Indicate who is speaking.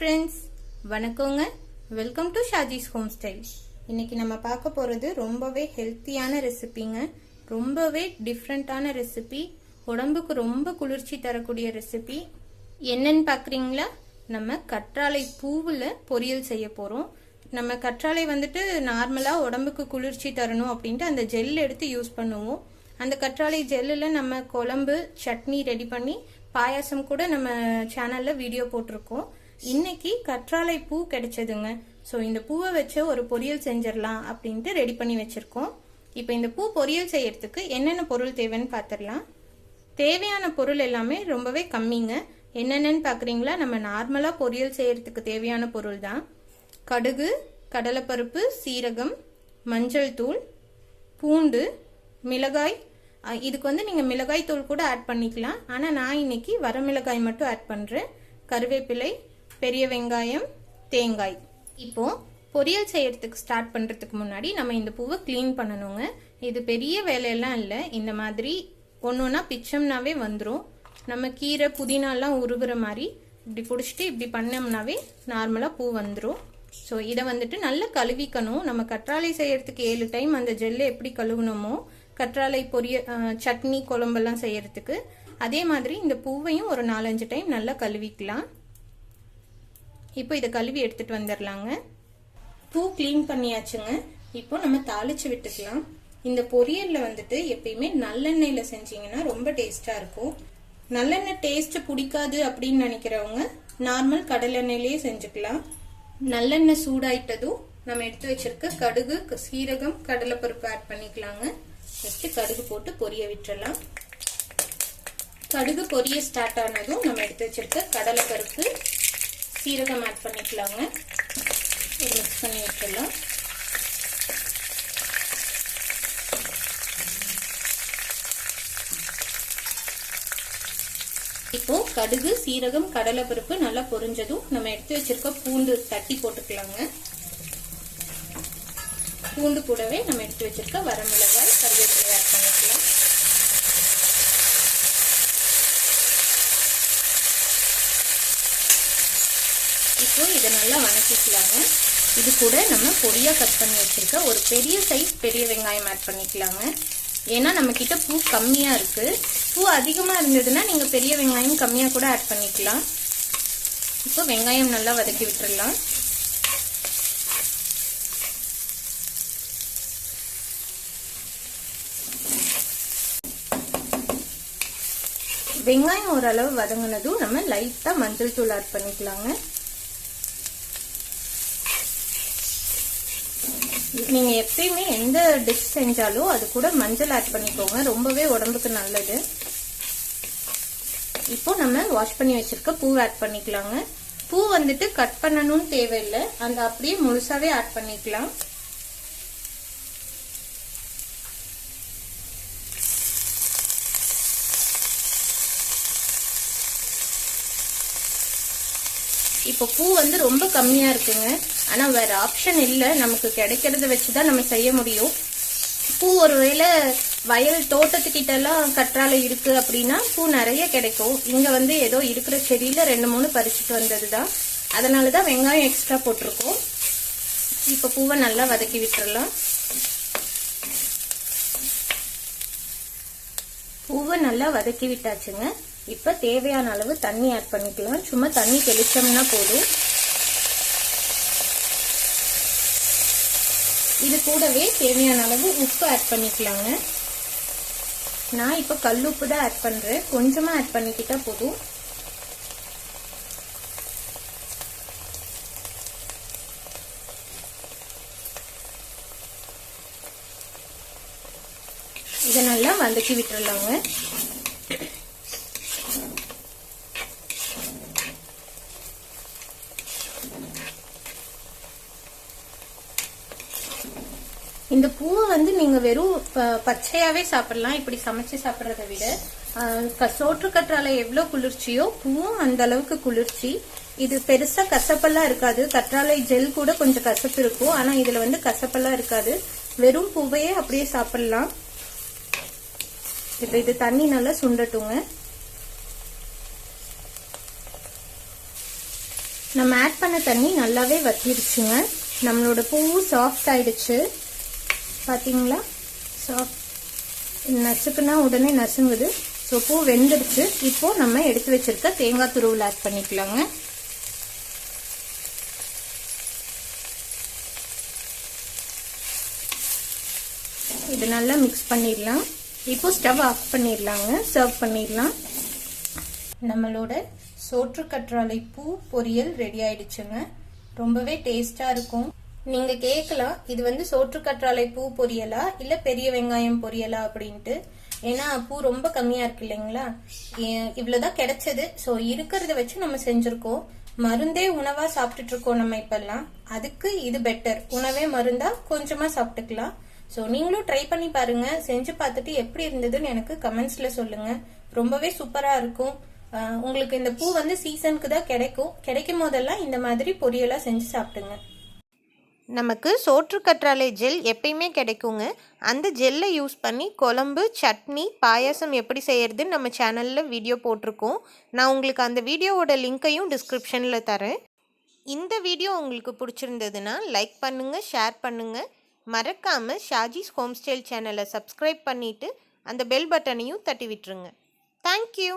Speaker 1: Friends வணக்கங்க. Welcome to Shaji's home style இன்னைக்கு நம்ம பார்க்க போகிறது ரொம்பவே ஹெல்த்தியான ரெசிபிங்க ரொம்பவே டிஃப்ரெண்ட்டான ரெசிபி உடம்புக்கு ரொம்ப குளிர்ச்சி தரக்கூடிய ரெசிபி என்னன்னு பார்க்குறீங்களா? நம்ம கற்றாழை பூவில் பொரியல் செய்ய போகிறோம் நம்ம கற்றாழை வந்துட்டு நார்மலாக உடம்புக்கு குளிர்ச்சி தரணும் அப்படின்ட்டு அந்த ஜெல் எடுத்து யூஸ் பண்ணுவோம். அந்த கற்றாழை ஜெல்லில் நம்ம குழம்பு சட்னி ரெடி பண்ணி பாயாசம் கூட நம்ம சேனலில் வீடியோ போட்டிருக்கோம். இன்னைக்கு கற்றாழை பூ கிடைச்சதுங்க. ஸோ இந்த பூவை வச்சு ஒரு பொரியல் செஞ்சிடலாம் அப்படின்ட்டு ரெடி பண்ணி வச்சுருக்கோம். இப்போ இந்த பூ பொரியல் செய்யறதுக்கு என்னென்ன பொருள் தேவைன்னு பார்த்துடலாம் தேவையான பொருள் எல்லாமே ரொம்பவே கம்மிங்க. என்னென்னு பார்க்குறீங்களா நம்ம நார்மலாக பொரியல் செய்யறதுக்கு தேவையான பொருள் தான் கடுகு கடலைப்பருப்பு சீரகம் மஞ்சள் தூள் பூண்டு மிளகாய். இதுக்கு வந்து நீங்கள் மிளகாய் தூள் கூட ஆட் பண்ணிக்கலாம். ஆனால் நான் இன்னைக்கு வரமிளகாய் மட்டும் ஆட் பண்ணுறேன் கருவேப்பிலை பெரிய வெங்காயம் தேங்காய். இப்போ பொரியல் செய்யறதுக்கு ஸ்டார்ட் பண்ணுறதுக்கு முன்னாடி நம்ம இந்த பூவை க்ளீன் பண்ணணுங்க. இது பெரிய வேலையெல்லாம் இல்லை. இந்த மாதிரி ஒன்று ஒன்றா பிச்சம்னாவே வந்துடும் நம்ம கீரை புதினாலாம் உருவுற மாதிரி இப்படி பிடிச்சிட்டு இப்படி பண்ணோம்னாவே நார்மலாக பூ வந்துடும் ஸோ இதை வந்துட்டு நல்லா கழுவிக்கணும். நம்ம கற்றாழை செய்கிறதுக்கு ஏழு டைம் அந்த ஜெல்லை எப்படி கழுவுனோமோ கற்றாழை பொரிய சட்னி குழம்பெல்லாம் செய்கிறதுக்கு அதே மாதிரி இந்த பூவையும் ஒரு நாலஞ்சு டைம் நல்லா கழுவிக்கலாம். இப்போ இதை கழுவி எடுத்துட்டு வந்துடலாங்க. பூ க்ளீன் பண்ணியாச்சுங்க. இப்போ நம்ம தாளிச்சு விட்டுக்கலாம். இந்த பொரியலில் வந்துட்டு எப்பயுமே நல்லெண்ணெயில் செஞ்சீங்கன்னா ரொம்ப டேஸ்ட்டாக இருக்கும். நல்லெண்ணெய் டேஸ்ட் பிடிக்காது அப்படின்னு நினைக்கிறவங்க நார்மல் கடலெண்ணெயிலேயே செஞ்சுக்கலாம். நல்லெண்ணெய் சூடாயிட்டதும் நம்ம எடுத்து வச்சிருக்க கடுகு க- சீரகம் கடலைப்பருப்பு ஆட் பண்ணிக்கலாங்க. ஃபஸ்ட்டு கடுகு போட்டு பொரிய விட்டுறலாம். கடுகு பொரிய ஸ்டார்ட் ஆனதும் நம்ம எடுத்து வச்சிருக்க கடலைப்பருப்பு சீரகம் ஆட் பண்ணிக்கலாங்க. ஒரு மிக்ஸ் பண்ணி விட்டுடலாம் இப்போ கடுகு சீரகம் கடலைப்பருப்பு நல்லா பொரிஞ்சதும் நம்ம எடுத்து வச்சிருக்க பூண்டு தட்டி போட்டுக்கலாங்க. பூண்டு கூடவே நம்ம எடுத்து வச்சிருக்க வரமிளகாய் கருவேப்பிலை ஆட் பண்ணிக்கலாம் இப்போ இதை நல்லா வணக்கிக்கலாங்க. இது கூட நம்ம பொடியாக கட் பண்ணி வச்சுருக்க ஒரு பெரிய சைஸ் பெரிய வெங்காயம் ஆட் பண்ணிக்கலாங்க. ஏன்னா நம்மக்கிட்ட பூ கம்மியாக இருக்குது பூ அதிகமாக இருந்ததுன்னா நீங்கள் பெரிய வெங்காயம் கம்மியாக கூட ஆட் பண்ணிக்கலாம். இப்போ வெங்காயம் நல்லா வதக்கி விட்டுறலாம். வெங்காயம் ஓரளவு வதங்கினதும் நம்ம லைட்டாக மஞ்சள் தூள் ஆட் பண்ணிக்கலாங்க. நீங்கள் எப்பயுமே எந்த டிஷ் செஞ்சாலும் அது கூட மஞ்சள் ஆட் பண்ணிக்கோங்க. ரொம்பவே உடம்புக்கு நல்லது. இப்போ நம்ம வாஷ் பண்ணி வச்சிருக்க பூ ஆட் பண்ணிக்கலாங்க. பூ வந்துட்டு கட் பண்ணணும்னு தேவையில்லை. அந்த அப்படியே முழுசாவே ஆட் பண்ணிக்கலாம். இப்போ பூ வந்து ரொம்ப கம்மியா இருக்குங்க. ஆனா வேற ஆப்ஷன் இல்லை. நமக்கு கிடைக்கிறத வச்சுதான் நம்ம செய்ய முடியும். பூ ஒருவேளை வயல் தோட்டத்துக்கிட்ட எல்லாம் கற்றாழை இருக்கு அப்படின்னா பூ நிறைய கிடைக்கும். இங்க வந்து ஏதோ இருக்கிற செடியில ரெண்டு மூணு பறிச்சுட்டு வந்ததுதான். அதனாலதான் வெங்காயம் எக்ஸ்ட்ரா போட்டிருக்கோம். இப்ப பூவை நல்லா வதக்கி விட்டுறலாம். பூவை நல்லா வதக்கி விட்டாச்சுங்க. இப்போ தேவையான அளவு தண்ணி ஆட் பண்ணிக்கலாம். சும்மா தண்ணி தெளிச்சோம்னா போதும். இது கூடவே தேவையான அளவு உப்பு ஆட் பண்ணிக்கலாங்க. நான் இப்போ கல் உப்பு தான் ஆட் பண்ணுறேன் கொஞ்சமா ஆட் பண்ணிக்கிட்டா போதும். இதை நல்லா வதக்கி விட்டுறலாங்க. இந்த பூவை வந்து நீங்க வெறும் ப- பச்சையாவே சாப்பிடலாம். இப்படி சமைச்சு சாப்பிடுறத விட சோற்று கற்றாழை எவ்வளவு குளிர்ச்சியோ பூவும் அந்த அளவுக்கு குளிர்ச்சி. இது பெருசா கசப்பெல்லாம் இருக்காது. கற்றாழை ஜெல் கூட கொஞ்சம் கசப்பு இருக்கும். ஆனா இதுல வந்து கசப்பெல்லாம் இருக்காது. வெறும் பூவையே அப்படியே சாப்பிடலாம். இப்ப இது தண்ணி நல்லா சுண்டட்டுங்க. நம்ம ஆட் பண்ண தண்ணி நல்லாவே வத்திருச்சுங்க. நம்மளோட பூவும் சாஃப்ட் ஆயிடுச்சு. பார்த்தீங்களா சாஃப்ட் நசுக்குனா உடனே நசுங்குது. ஸோ பூ வெந்துடுச்சு. இப்போ நம்ம எடுத்து வச்சிருக்க தேங்காய் துருவில் ஆட் பண்ணிக்கலாங்க. இது நல்லா மிக்ஸ் பண்ணிடலாம். இப்போ ஸ்டவ் ஆஃப் பண்ணிடலாங்க. சர்வ் பண்ணிடலாம். நம்மளோட சோற்று கற்றாழை பூ பொரியல் ரெடி ஆயிடுச்சுங்க. ரொம்பவே டேஸ்டாக இருக்கும். நீங்க கேட்கலாம் இது வந்து சோற்றுக்கற்றாழை பூ பொரியலா இல்ல பெரிய வெங்காயம் பொரியலா அப்படின்ட்டு? ஏன்னா பூ ரொம்ப கம்மியா இருக்கு இல்லைங்களா? ஏ- இவ்வளவுதான் கிடைச்சது. சோ இருக்கிறத வச்சு நம்ம செஞ்சிருக்கோம். மருந்தே உணவா சாப்பிட்டுட்டு இருக்கோம் நம்ம இப்பெல்லாம். அதுக்கு இது பெட்டர் உணவே மருந்தா கொஞ்சமா சாப்பிட்டுக்கலாம். ஸோ நீங்களும் ட்ரை பண்ணி பாருங்க. செஞ்சு பார்த்துட்டு எப்படி இருந்ததுன்னு எனக்கு கமெண்ட்ஸ்ல சொல்லுங்க. ரொம்பவே சூப்பரா இருக்கும். உங்களுக்கு இந்த பூ வந்து சீசனுக்கு தான் கிடைக்கும். கிடைக்கும் போதெல்லாம் இந்த மாதிரி பொரியலா செஞ்சு சாப்பிடுங்க.
Speaker 2: நமக்கு சோற்று கற்றாழை ஜெல் எப்பயுமே கிடைக்குங்க. அந்த ஜெல்லை யூஸ் பண்ணி குழம்பு சட்னி பாயாசம் எப்படி செய்கிறதுன்னு நம்ம சேனலில் வீடியோ போட்டிருக்கோம். நான் உங்களுக்கு அந்த வீடியோவோட லிங்க்கையும் டிஸ்கிரிப்ஷனில் தரேன். இந்த வீடியோ உங்களுக்கு பிடிச்சிருந்ததுன்னா லைக் பண்ணுங்கள் ஷேர் பண்ணுங்கள் மறக்காமல் ஷாஜிஸ் ஹோம் ஸ்டைல் சேனலை சப்ஸ்கிரைப் பண்ணிவிட்டு அந்த பெல் பட்டனையும் தட்டி விட்டுருங்க. தேங்க்யூ.